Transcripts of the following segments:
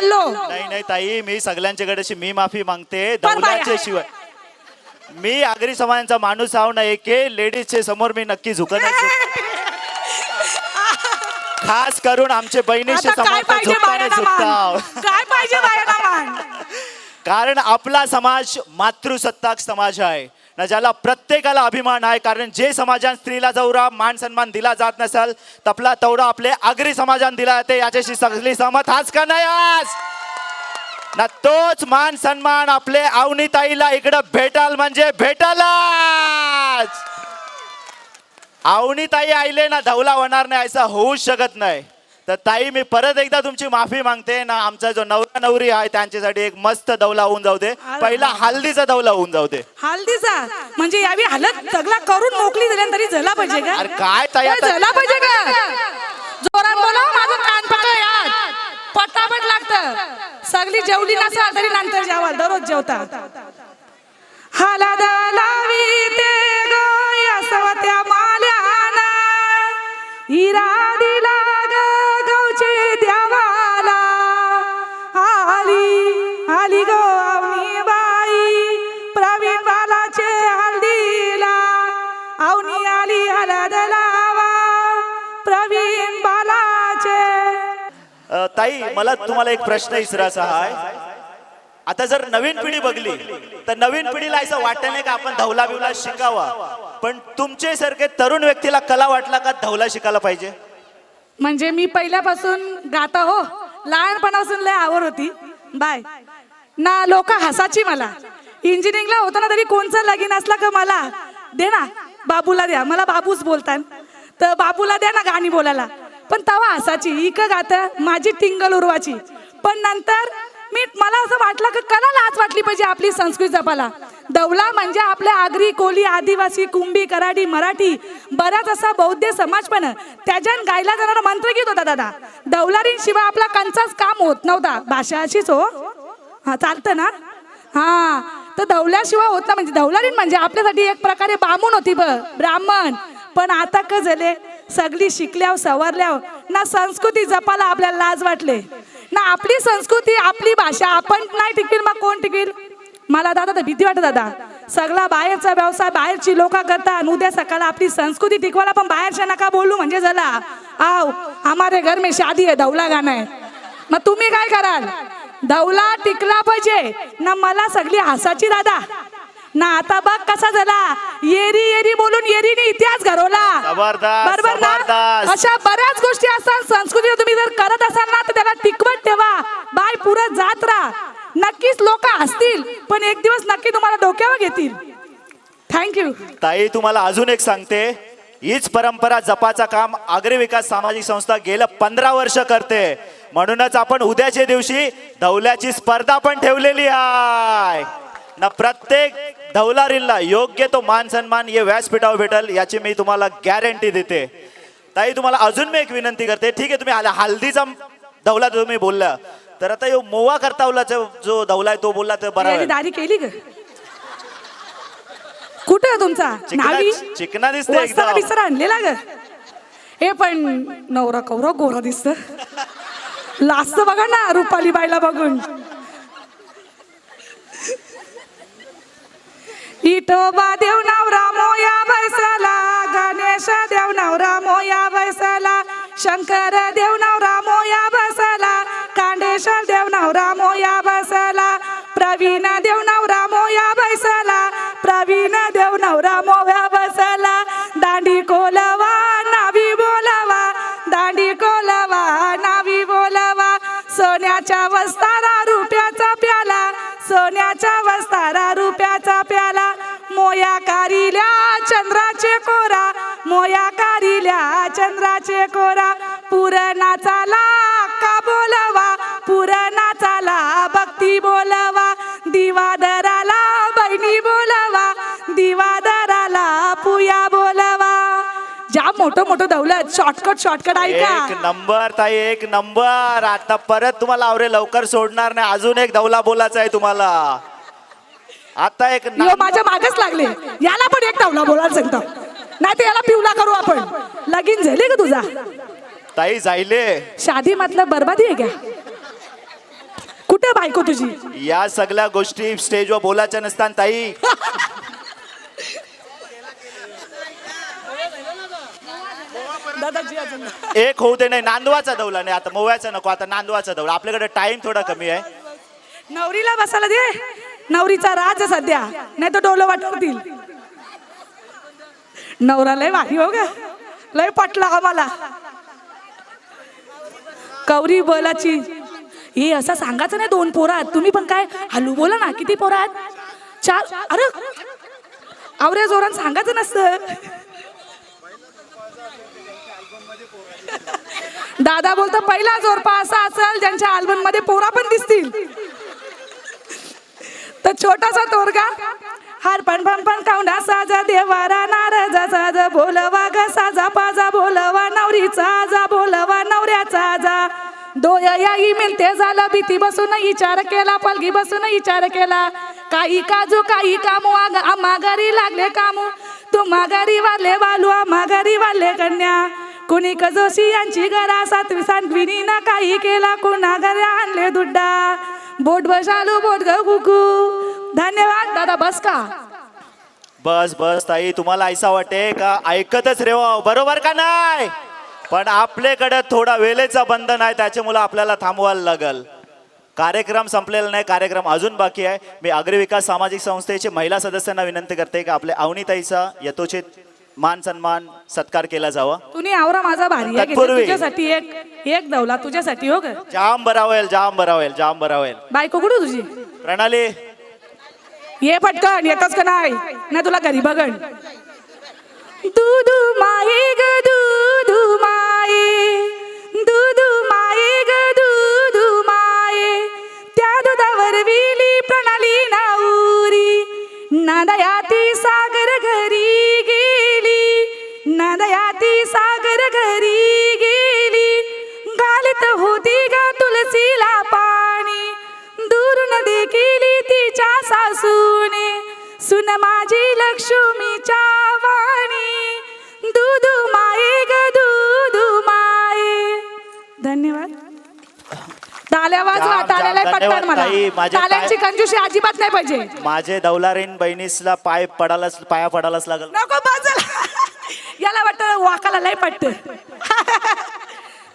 चाललो. नाही नाही ताई मी सगळ्यांच्याकडे अशी मी माफी मागते पण बाई- दौलाच्या शिवाय. मी आगरी समाजाचा माणूस आहो ना एके लेडीजचे समोर मी नक्की झुकणार खास करून आमचे बहिणीचे आता काय समोर तर पाहिजे झुकताने बायांना झुकताव मान काय पाहिजे बायांना मान कारण आपला समाज मातृसत्ताक समाज आहे. ना ज्याला प्रत्येकाला अभिमान आहे कारण जे समाजात स्त्रीला जवरा मान सन्मान दिला जात नसेल तपला तवडा आपले आगरी समाजात दिला जाते याच्याशी सगळी सहमत हाच का नाही आज? ना तोच मान सन्मान आपले अवनीताईला इकडं भेटाल म्हणजे भेटालाच. अवनीताई आईले ना धवला होणार नाही असं होऊच शकत नाही. तर ताई मी परत एकदा तुमची माफी मागते. ना आमचा जो नवरा नवरी आहे त्यांच्यासाठी एक मस्त दौला होऊन जाऊ दे. पहिला हल्दीचा दौला होऊन जाऊ दे. हल्दीचा? म्हणजे यावी हालत सगळा करून मोकळी दिल्या तरी झाला पाहिजे का? अरे काय ताई आता? झाला पाहिजे का? जोरात बोला माझं कान पकड पटापट लागत. सगळी जेवली नसा तरी नंतर जेवाल दररोज जेवता हलद लावी ते गोया सवत्या माल्याना. हिरा ताई मला तुम्हाला एक प्रश्न विचारायचा आहे आता जर नवीन पिढी बघली तर नवीन पिढीला असं वाटत नाही का आपण धवला बिवला शिकावा. पण तुमचे सारखे तरुण व्यक्तीला कला वाटला का धवला शिकायला पाहिजे? म्हणजे मी पहिल्यापासून गाता हो. लहानपणापासून लय आवड होती. बाय. ना लोक हसाची मला. इंजिनिअरिंगला होताना तरी कोणचं लगीन असला का मला? दे ना बाबूला द्या. मला बाबूच बोलतात तर बाबूला द्या ना गाणी बोलायला. पण तवा हसाची इक गात माझी टिंगल उर्वाची पण नंतर मी मला असं वाटलं की कला लाच वाटली पाहिजे आपली संस्कृती जपाला दौला म्हणजे आपल्या आगरी कोली आदिवासी कुंभी कराडी मराठी बराच असा बौद्ध समाज पण. त्याच्यान गायला जाणारा मंत्र गीत होता दादा. दौलारींशिवाय आपला कंचाच काम होत नव्हता. भाषा अशीच हो. हा चालतं ना? हा. तर दौल्याशिवाय होत ना म्हणजे दौलारीन म्हणजे आपल्यासाठी एक प्रकारे बामून होती ब ब्राह्मण. पण आता क झाले सगळी शिकल्याव सवरल्याव ना संस्कृती जपायला आपल्याला लाज वाटले. ना आपली संस्कृती आपली भाषा आपण नाही टिकवील मग कोण टिकील मला दादा तर भीती वाटत दादा. सगळा बाहेरचा व्यवसाय बाहेरची लोक करतात. उद्या सकाळ आपली संस्कृती टिकवायला पण बाहेरच्या नका बोलू म्हणजे झाला. आव हमारे घर में शादी आहे दौला गाणं आहे. मग तुम्ही काय कराल? दौला टिकला पाहिजे. ना मला सगळी हसाची दादा. ना आता बघ कसा झाला. येरी येरी बोलून येरीने इतिहास घडवला. बरोबर ना. अशा बऱ्याच गोष्टी असतात. संस्कृती तुम्ही जर करत असाल ना तर त्याला टिकवत ठेवा. बाय पुढे जात राहा. नक्कीच लोक हसतील पण एक दिवस नक्की तुम्हाला डोक्यावर घेतील. थँक्यू ताई तुम्हाला अजून एक सांगते. हीच परंपरा जपाचा काम आग्री विकास सामाजिक संस्था गेलं पंधरा वर्ष करते. म्हणूनच आपण उद्याच्या दिवशी धवल्याची स्पर्धा पण ठेवलेली आहे. ना प्रत्येक धवलारीला योग्य तो मान सन्मान हे व्यासपीठावर भेटल याची मी तुम्हाला गॅरंटी देते. ताई तुम्हाला अजून मी एक विनंती करते. ठीक आहे तुम्ही हल- हल्दीचा धवला तुम्ही बोलला तर आता यो मोवा करतावलाचा जो धवला आहे तो बोलला तर बरा. दाढी केली ग. कुठं तुमचा? चिकना-. बिस्तारा आणलेला ग. हे पण नवरा कवरा गोरा दिसत. लास्ट बघा ना रुपाली बाईला बघून. इठोबा देव नवरा मोया बैसला गणेश देव नवरा मोया बैसला शंकर देव नवरा मोया बसला कांडेश्वर देव नवरा मोया बसला प्रवीण देव नवरा मोया बैसला प्रवीण देव नवरा मोया बसला दांडी कोलवा नावी बोलवा दांडी कोलवा नावी बोलवा सोन्याच्या वस्तारा रुपयाचा प्याला सोन्याच्या वस्तारा रुपयाचा प्याला मोया कारिल्या चंद्राचे कोरा मोया कारिल्या चंद्राचे कोरा. पुरणाचाला का बोलवा पुरणाचाला भक्ती बोलवा. दिवादराला बहिणी बोलवा दिवादराला पुया बोलवा. ज्या मोठं मोठं दौलत शॉर्टकट शॉर्टकट ऐका. एक नंबर ताई एक नंबर. आता परत तुम्हाला आवरे लवकर सोडणार नाही. अजून एक दौला बोलायचा आहे तुम्हाला. आता एक यो माझ्या मागच लागले. याला पण एक टावला बोलायला सांगतो. नाही तर याला पिवला करू आपण. लगीन झाले का तुझा? ताई जायले. शादी मतलब बर्बादी आहे क्या? कुठे बायको तुझी? या सगळ्या गोष्टी स्टेजवर बोलायच्या नसतात ताई. दादाजी अजून एक होऊ दे नाही नांदवाचा दौला नाही. आता मोव्याचा नको आता नांदवाचा दौला. आपल्याकडे टाइम थोडा कमी आहे. नवरीला बसायला दे. नवरीचा राज सध्या. नाही तर डोलं वाटवतील. नवरा लय भारी हो ग. लय पटला आम्हाला. कवरी बोलाची. हे असं सांगायचं नाही दोन पोरं आहेत तुम्ही पण काय हलू बोला ना किती पोरं आहेत चार अरे! आवऱ्या जोरान सांगायचं नसतं. दादा बोलतो पहिला जोरपा असा असेल ज्यांच्या अल्बममध्ये पोरा पण दिसतील. तर छोटासा तोरगा हार पण पण पण कावडा साजा देवारा नारजा साजा बोलवा ग साजा पाजा बोलवा नवरीचा आजा बोलवा नवऱ्याचा आजा दोया याई मिळते झालं भीती बसून विचार केला पलगी बसून विचार केला. काही काजू काही कामू आग आम्हा घरी लागले कामू. तुम्हा घरी वाले वालू आम्हा घरी वाले कन्या. कुणी कजोशी यांची घरा सातवी सांडविनी ना काही केला कुणा घरी आणले दुड्डा. बोट बसालू बोट ग कुकू. धन्यवाद दादा बस का बस बस ताई तुम्हाला ऐसा वाटे का? ऐकतच रेवा बरोबर का नाही? पण आपल्याकडे थोडा वेळेचा बंधन आहे त्याच्यामुळे आपल्याला थांबवायला लागल. कार्यक्रम संपलेला नाही कार्यक्रम अजून बाकी आहे. मी अग्री विकास सामाजिक संस्थेचे महिला सदस्यांना विनंती करते की आपल्या अवनीताईचा यथोचित मान सन्मान सत्कार केला जावा. तुम्ही आवरा माझा भारी आहे घेतलं तत्पूर्वी. तुझ्यासाठी एक एक दवला तुझ्यासाठी हो ग. जाम बरा होईल जाम बरा होईल जाम बरा होईल. बायको कुठं तुझी? प्रणाली. ये पटकन येतोच का नाही? ना तुला घरी बघण दूधू माये ग सासूने सुन माझी लक्ष्मीच्या वाणी. दूधू माये ग दूधू माये. धन्यवाद. टाळ्या वाजवा पटकन धन्यवाद मला ताई, माझे पाय- कंजूशी अजिबात नाही पाहिजे. माझे दौलारीन बहिणीसला पाय पडालाच पाया पडालाच लागल. नको बाजूला. याला वाटत वाकाला लय पटत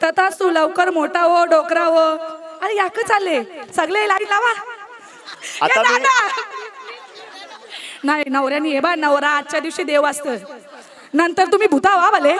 तथा तू लवकर मोठा हो डोकरा हो. अरे याक चालले सगळे लाईन लावा. आता ये मी-. नाही नवऱ्याने हे बा नवरा आजच्या दिवशी देव असत नंतर तुम्ही भूता व्हा भले